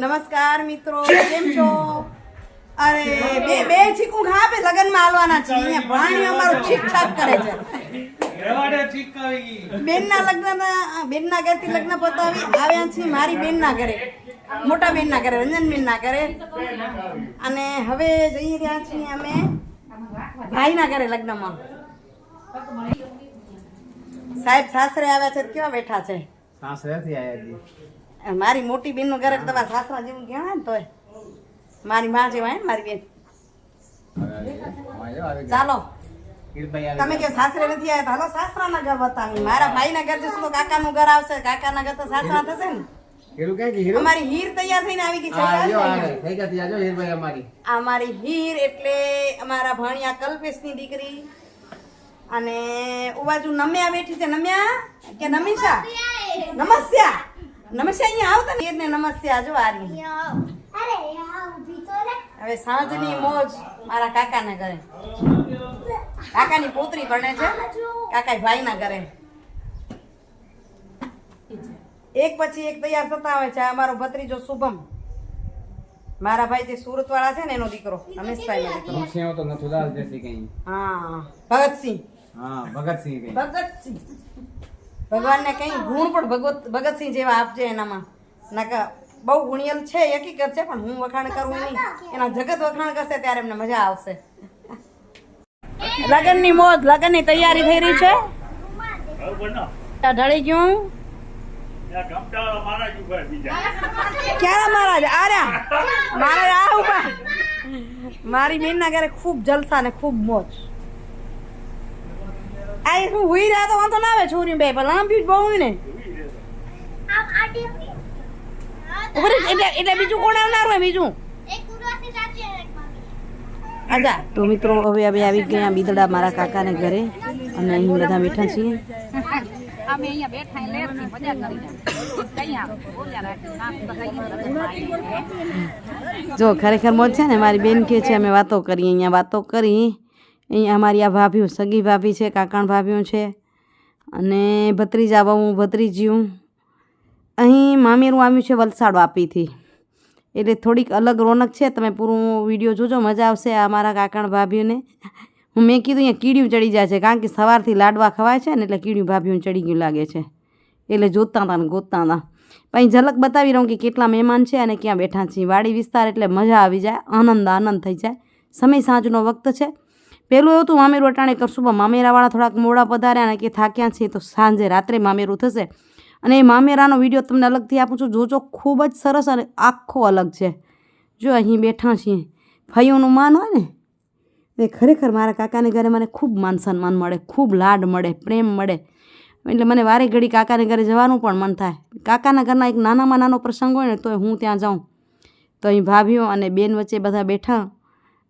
નમસ્કાર મિત્રો કેમ છો? અરે બે બે ચીકુ લગનમાં આલવાના છે ને ભાણી અમારો છીક છાક કરે છે. રવાડે ચીક આવી ગઈ બેનના લગ્નના બેનના ઘરેથી લગ્ન પતાવી આવ્યા છીએ મારી બેનના ઘરે. મોટા બેનના ઘરે રંજન બેનના ઘરે. અને હવે જઈ રહ્યા છીએ અમે ભાઈના ઘરે લગ્નમાં. સાહેબ સાસરે આવ્યા છે તો કેવા બેઠા છે? સાસરેથી આવ્યા જી મારી મોટી બેનનું ઘરે તમારા સાસરા જેવું કહેવાય ને તોય. મારી માં જેવા હે ને મારી બેન? ચાલો. તમે કે સાસરે નથી આવ્યા તો હાલો સાસરાના ઘર બતાવી મારા ભાઈના ઘર જશું તો કાકાનું ઘર આવશે કાકાના ઘર તો સાસરા થશે ને. હીરું ક્યાં હીરું? અમારી હીર તૈયાર થઈને આવી ગઈ છે. થઈ હીરભાઈ અમારી. મારી હીર એટલે અમારા ભાણિયા કલ્પેશની દીકરી અને ઓ નમ્યા બેઠી છે. નમ્યા? કે નમીશા નમસ્યા. નમસ્યા અહીંયા આવતા ને હીરને નમસ્યા જો આ રહી. હવે સાંજની મોજ મારા કાકાને ઘરે. કાકાની પોતરી ભણે છે. કાકા ભાઈના ઘરે. એક પછી એક તૈયાર થતા હોય છે. આ અમારો ભત્રીજો શુભમ. મારા ભાઈ જે સુરત વાળા છે ને એનો દીકરો રમેશભાઈ નો દીકરો. તો નથુદાસ દેસી કઈ. હા ભગતસિંહ. હા ભગતસિંહ ભગતસિંહ. ભગવાનને કંઈ ગુણ પણ ભગવત ભગતસિંહ જેવા આપજે એનામાં. નાકા બહુ ગુણિયલ છે, હકીકત છે, પણ હું વખાણ કરું નહીં. એના જગત વખાણ કરશે ત્યારે એમને મજા આવશે. લગનની મોજ, લગનની તૈયારી થઈ રહી છે? ઢળી ગયું? ક્યારે મહારાજ? આર્યા? મહારાજ આ ઊભા. મારી બેનના ઘરે ખૂબ જલસા ને ખૂબ મોજ. આ એક હું હુઈ રહ્યા તો વાંધો ના આવે છોરી બે પણ લાંબી જ બહુ ને. એટલે એટલે બીજું કોણ આવનારું હોય બીજું? આજા. તો મિત્રો હવે હવે આવી ગયા બીદડા મારા કાકાને ઘરે અને અહીં બધા બેઠા છીએ. જો ખરેખર મોજ છે ને મારી બેન કે છે અમે વાતો કરીએ અહીંયા વાતો કરી. અહીંયા અમારી આ ભાભીઓ સગી ભાભી છે, કાકણ ભાભીઓ છે. અને ભત્રીજા બહુ ભત્રીજીયું અહીં મામેરું આવ્યું છે વલસાડ વાપીથી. એટલે થોડીક અલગ રોનક છે, તમે પૂરું વીડિયો જોજો, મજા આવશે અમારા કાકણ ભાભીઓને. હું મેં કીધું અહીંયા કીડિયું ચડી જાય છે, કારણ કે સવારથી લાડવા ખવાય છે ને, એટલે કીડિયું ભાભીઓને ચડી ગયું લાગે છે. એટલે જોતા હતા ને, ગોતતા હતા પછી ઝલક બતાવી રહું કે કેટલા મહેમાન છે અને ક્યાં બેઠા છીએ. વાડી વિસ્તાર એટલે મજા આવી જાય, આનંદ આનંદ થઈ જાય. સમય સાંજનો વખત છે. પહેલું એવું હતું, મામેરું અટાણે કરશું પણ મામેરાવાળા થોડાક મોડા પધાર્યા અને કે, થાક્યા છીએ તો સાંજે રાત્રે મામેરું થશે. અને એ મામેરાનો વીડિયો તમને અલગથી આપું છું. જોજો, ખૂબ જ સરસ અને આખો અલગ છે. જો અહીં બેઠા છીએ. ભાઈઓનું માન હોય ને, એ ખરેખર મારા કાકાને ઘરે મને ખૂબ માન સન્માન મળે, ખૂબ લાડ મળે, પ્રેમ મળે. એટલે મને વારે ઘડી કાકાને ઘરે જવાનું પણ મન થાય. કાકાના ઘરના એક નાનામાં નાનો પ્રસંગ હોય ને, તોય હું ત્યાં જાઉં. તો અહીં ભાભીઓ અને બેન વચ્ચે બધા બેઠા.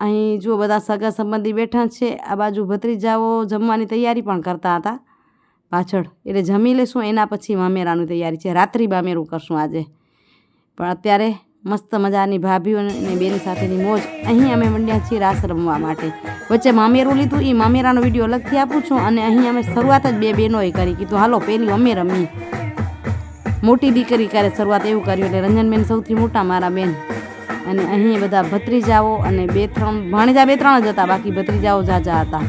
અહીં જો બધા સગા સંબંધી બેઠા છે. આ બાજુ ભત્રીજાઓ જમવાની તૈયારી પણ કરતા હતા. પાછળ એટલે જમી લેશું, એના પછી મામેરાની તૈયારી છે. રાત્રિ મામેરું કરશું આજે. પણ અત્યારે મસ્ત મજાની ભાભીઓ અને બેન સાથેની મોજ અહીં અમે મંડ્યા છીએ રાસ રમવા માટે. વચ્ચે મામેરું લીધું એ મામેરાનો વીડિયો અલગથી આપું છું અને અહીં અમે શરૂઆત જ બે બહેનોએ કરી. કીધું, હાલો પેલી અમે રમી મોટી દીકરી કરે શરૂઆત એવું કર્યું એટલે રંજનબેન સૌથી મોટા મારા બેન. અને અહીં બધા ભત્રીજાઓ અને બે ત્રણ, ભાણીજા બે ત્રણ જ હતા, બાકી ભત્રીજાઓ જાજા હતા.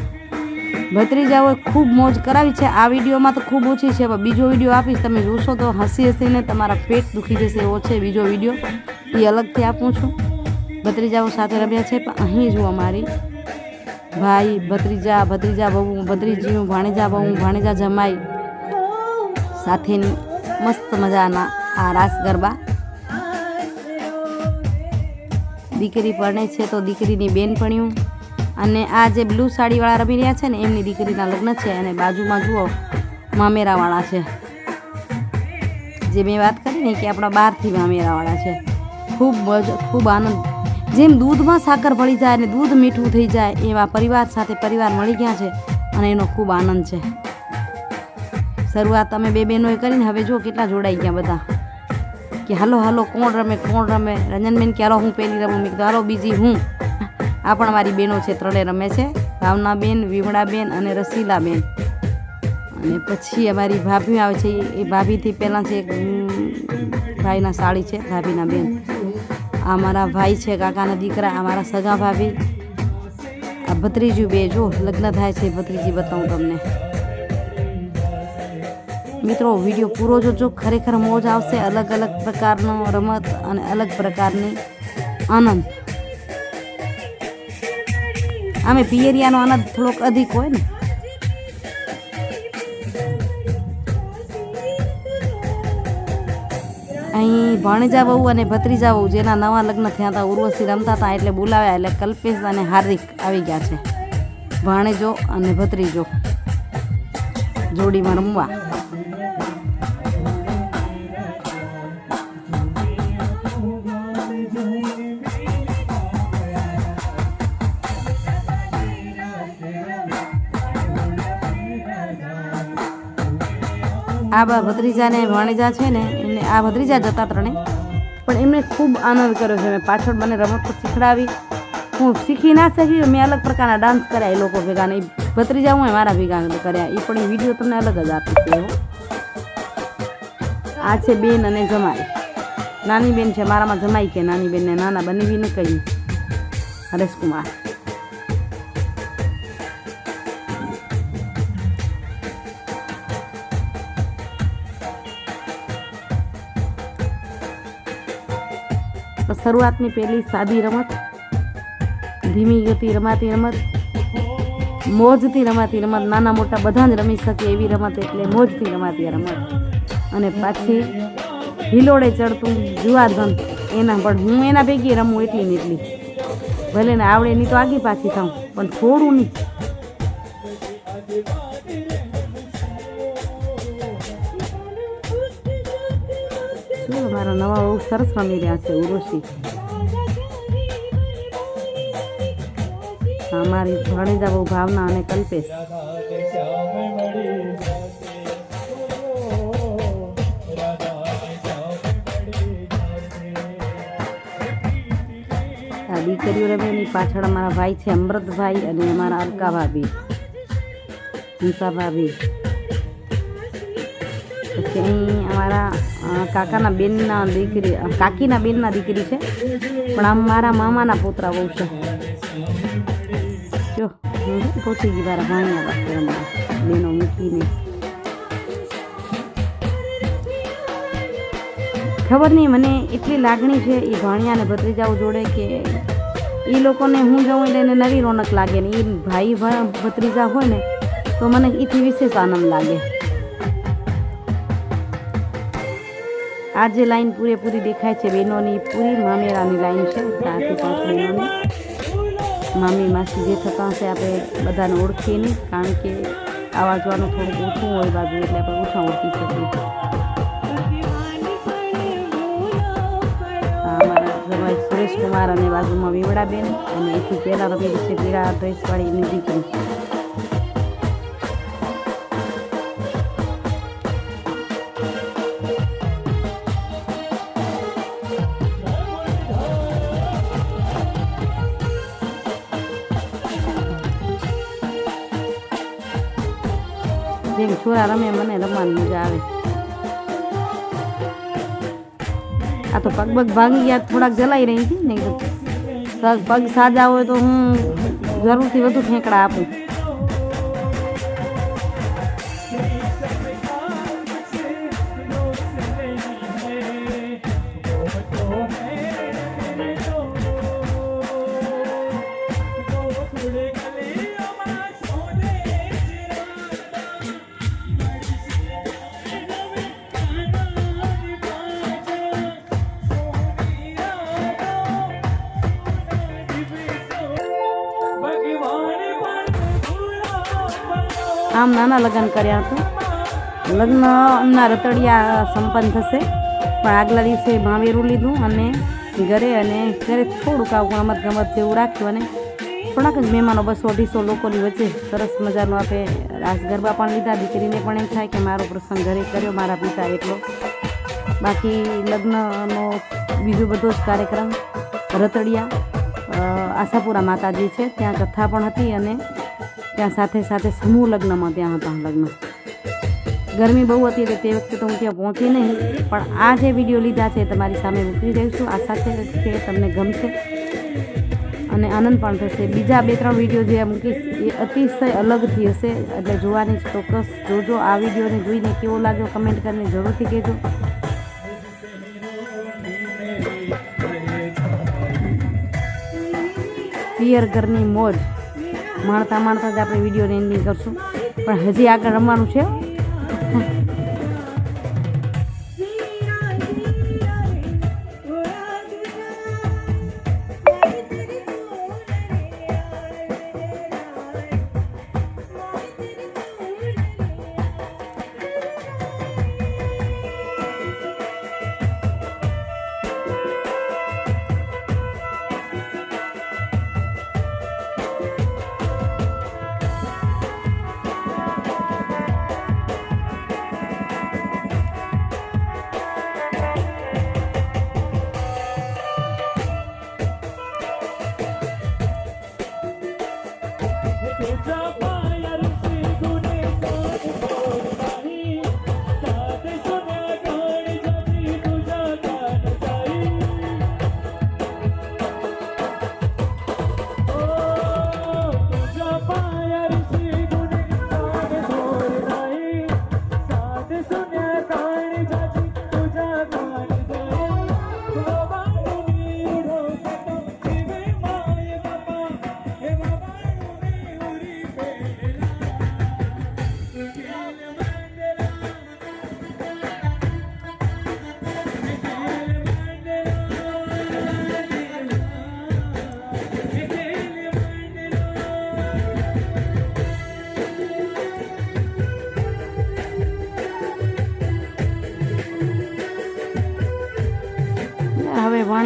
ભત્રીજાઓએ ખૂબ મોજ કરાવી છે. આ વિડીયોમાં તો ખૂબ ઓછી છે, પણ બીજો વીડિયો આપીશ, તમે જોશો તો હસી હસીને તમારા પેટ દુખી જશે એવો છે બીજો વીડિયો. એ અલગથી આપું છું. ભત્રીજાઓ સાથે રમ્યા છે, પણ અહીં જુઓ મારી ભાઈ, ભત્રીજા ભત્રીજા બહુ, ભત્રીજીનું ભાણેજા બહુ, ભાણેજા જમાઈ. સાથેની મસ્ત મજાના આ રાસ ગરબા. દીકરી પરણે છે તો દીકરીની બેનપણીઓ. અને આ જે બ્લુ સાડીવાળા રમી રહ્યા છે ને, એમની દીકરીના લગ્ન છે અને બાજુમાં જુઓ, મામેરાવાળા છે. જે મેં વાત કરી ને કે આપણા બહારથી મામેરાવાળા છે. ખૂબ મજ, ખૂબ આનંદ. જેમ દૂધમાં સાકર ભળી જાય અને દૂધ મીઠું થઈ જાય, એવા પરિવાર સાથે પરિવાર મળી ગયા છે અને એનો ખૂબ આનંદ છે. શરૂઆત અમે બે બહેનોએ કરીને, હવે જુઓ કેટલા જોડાઈ ગયા બધા. કે હાલો હાલો કોણ રમે કોણ રમે? રંજનબેન કે હાલો હું પહેલી રમું. મેં કીધું હાલો બીજી હું. આ પણ મારી બહેનો છે ત્રણે રમે છે. ભાવનાબેન વિમળાબેન અને રસીલાબેન અને પછી અમારી ભાભી આવે છે એ ભાભીથી પહેલાં છે એક, ભાઈના સાળી છે ભાભીના બેન. આ મારા ભાઈ છે કાકાના દીકરા આ મારા સગા ભાભી. આ ભત્રીજું બે જો લગ્ન થાય છે ભત્રીજી બતાવું તમને. મિત્રો વીડિયો પૂરો જોજો. ખરેખર મોજ આવશે. અલગ અલગ પ્રકારનો રમત અને અલગ પ્રકારની આનંદ. આમે પિયરિયાનો આનંદ થોડોક અધિક હોય ને. અહીં ભાણેજા બહુ અને ભત્રીજા બહુ જેના નવા લગ્ન થયા હતા, ઉર્વશી રમતા હતા, એટલે બોલાવ્યા, એટલે કલ્પેશ અને હાર્દિક આવી ગયા છે. ભાણેજો અને ભત્રીજો જોડીમાં રમવા. આ બા ભત્રીજા ને ભાણેજા છે ને, એમને આ ભત્રીજા જતા ત્રણે. પણ એમને ખૂબ આનંદ કર્યો છે. મેં પાછળ મને રમત શીખડાવી. હું શીખી ના શકી, મેં અલગ પ્રકારના ડાન્સ કર્યા એ લોકો ભેગા ને. ભત્રીજા હું મારા ભેગા કર્યા. એ પણ એ વીડિયો તમને અલગ જ આપીશ એવો આ છે બેન અને જમાઈ. નાની બેન છે, મારામાં જમાઈ કે નાની બેનને નાના બંને બી ને હરેશ હરેશકુમાર. શરૂઆતની પહેલી સાદી રમત, ધીમી ગતિ રમાતી રમત મોજથી રમાતી રમત, નાના મોટા બધા જ રમી શકે એવી રમત એટલે મોજથી રમાતી રમત. અને પાછી હિલોડે ચડતું જુવાધન, એના પણ હું એના ભેગી રમું એટલી ને એટલી. ભલે ને આવડે નહીં તો આગી પાછી થાઉં, પણ થોડું નહીં. મારા નવા બહુ સરસ રમી રહ્યા છે, ઉર્વશી. અમારી ભણેજા બહુ ભાવના અને કલ્પેશ. આ દીકરીઓ રમે એની પાછળ અમારા ભાઈ છે, અમૃતભાઈ અને અમારા અલકા ભાભી હિંસા ભાભી પછી અહીં અમારા કાકાના બેનના દીકરી કાકીના બેનના દીકરી છે. પણ આમ મારા મામાના પોતરા બહુ છે. જો પહોંચી ગઈ મારા ભાણિયા પાસે રમવા બેનો મૂકીને. ખબર નહીં, મને એટલી લાગણી છે એ ભાણિયાને ભત્રીજાઓ જોડે કે એ લોકોને હું જાઉં એટલે એને નવી રોનક લાગે ને એ ભાઈ ભત્રીજા હોય ને તો મને એથી વિશેષ આનંદ લાગે. આ જે લાઈન પૂરેપૂરી દેખાય છે, બહેનોની પૂરી મામેરાની લાઈન છે, ત્યાંથી પાંચ બહેનોની મામી, માસી જે થતા હશે, આપણે બધાને ઓળખીએ નહીં, કારણ કે આવા જવાનું થોડુંક ઓછું હોય બાજુ, એટલે આપણે ઓછા ઓળખી શકીએ. સુરેશ કુમાર અને બાજુમાં વિવડાબેન, અને એથી પહેલાં રમેલી છે પીળા ડ્રેસવાળી એની જેમ છોરા રમે મને રમવાની મજા આવે. આ તો પગ પગ ભાંગી ગયા, થોડાક જલાઈ રહી હતી નહીં પગ સાજા હોય તો હું જરૂરથી વધુ ઠેકડા આપું. આમ નાના લગ્ન કર્યા હતા. લગ્નના રતડિયા સંપન્ન થશે. પણ આગલા દિવસે માવેરું લીધું અને ઘરે અને ઘરે થોડુંક આવું રમત ગમત જેવું રાખ્યું અને થોડાક જ મહેમાનો બસો અઢીસો લોકોની વચ્ચે સરસ મજાનું આપણે રાસ ગરબા પણ લીધા. દીકરીને પણ એમ થાય કે મારો પ્રસંગ ઘરે કર્યો, મારા પિતા એટલો. બાકી લગ્નનો બીજો બધો જ કાર્યક્રમ રતડિયા આશાપુરા માતાજી છે. ત્યાં કથા પણ હતી અને ત્યાં સાથે સાથે સમૂહ લગ્નમાં ત્યાં હતા લગ્ન. ગરમી બહુ હતી એટલે તે વખતે તો હું ત્યાં પહોંચી નહીં, પણ આ જે વીડિયો લીધા છે તમારી સામે મૂકી દઈશું. આશા છે, તમને ગમશે. અને આનંદ પણ થશે. બીજા બે ત્રણ વીડિયો જે મૂકીશ, એ અતિશય અલગથી હશે. એટલે જોવાની ચોક્કસ જોજો, આ વિડીયોને જોઈને કેવો લાગ્યો કમેન્ટ કરીને જરૂરથી કહેજો. પિયર ઘરની મોજ. માણતા માણતા જ આપણે વિડીયોને એન્ડિંગ કરશું. પણ હજી આગળ રમવાનું છે.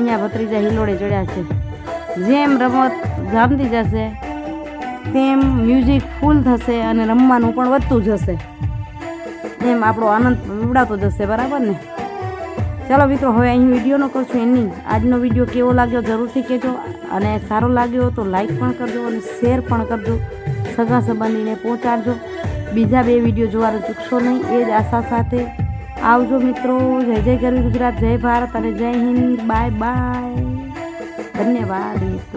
વાણિયા ભત્રીજા હિલોડે ચડ્યા છે. જેમ રમત જામતી જશે, તેમ મ્યુઝિક ફૂલ થશે અને રમવાનું પણ વધતું જશે. એમ આપણો આનંદ ઉડાતો જશે, બરાબર ને? ચાલો મિત્રો, હવે અહીં વિડીયોનો કરશું એની આજનો વીડિયો કેવો લાગ્યો જરૂરથી કહેજો અને સારો લાગ્યો તો લાઈક પણ કરજો અને શેર પણ કરજો. સગા સંબંધીને પહોંચાડજો. બીજા બે વીડિયો જોવાનું ચૂકશો નહીં. એ જ આશા સાથે આવજો મિત્રો. જય જય ગરવી ગુજરાત જય ભારત અને જય હિન્દ. Bye bye. ધન્યવાદ.